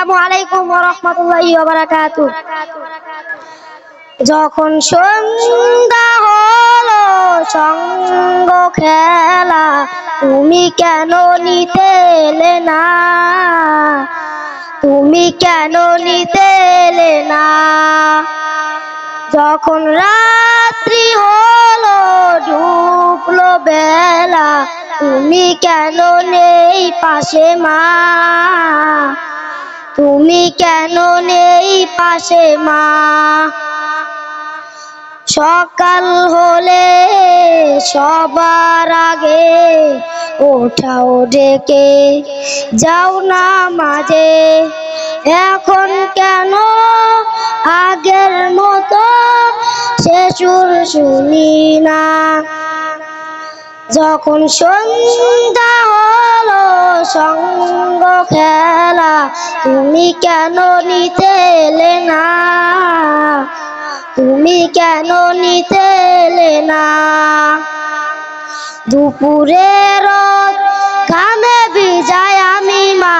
আসসালামু আলাইকুম রহমতুল্লাহি বারাকাতু যখন সন্ধ্যা হলো, সঙ্গ খেলা, তুমি কেন নিতে এলে না? তুমি কেন নিতে এলে না? যখন রাত্রি হলো, ডুবলো বেলা, তুমি কেন নেই পাশে মা? তুমি কেন নেই পাশে মা? সকাল হলে সবার আগে ওঠাও ডেকে, যাও না মাঝে। এখন কেন আগের মতো সুর শুনি না? যখন সন্ধ্যা হলো তুমি কেন নিতে এলে না? তুমি কেন নিতে এলে না দুপুরের ঘামে ভিজায় আমি মা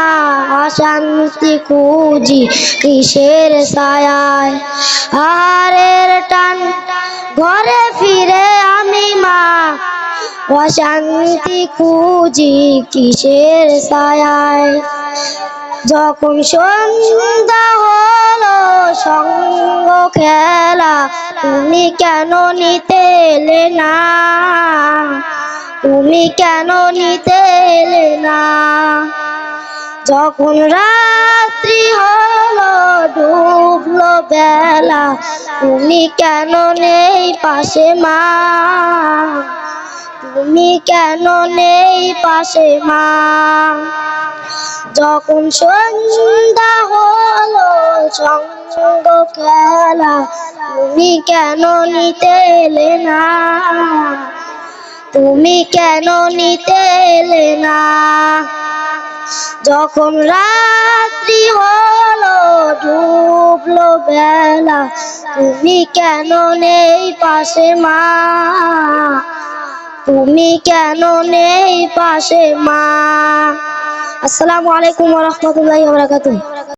অশান্তি খুঁজি কিসের ছায়ায়? আহারের টান ঘরে ফিরে আমি মা অশান্তি খুঁজি কিসের ছায়ায়? যখন সন্ধ্যা হলো, সঙ্গ খেলা, তুমি কেন নিতে এলে না? তুমি কেন নিতে এলে না? যখন রাত্রি হলো, ডুবলো বেলা, তুমি কেন নেই পাশে মা? তুমি কেন নেই পাশে মা? যখন সন্ধ্যা হলো, সঙ্গ খেলা, তুমি কেন নিতে এলে না? তুমি কেন নিতে এলে না? যখন রাত্রি হলো, ডুবলো বেলা, তুমি কেন নেই পাশে মা? তুমি কেন নেই পাশে মা? আসসালামু আলাইকুম রহমতুল্লাহ বারাকাতুহ।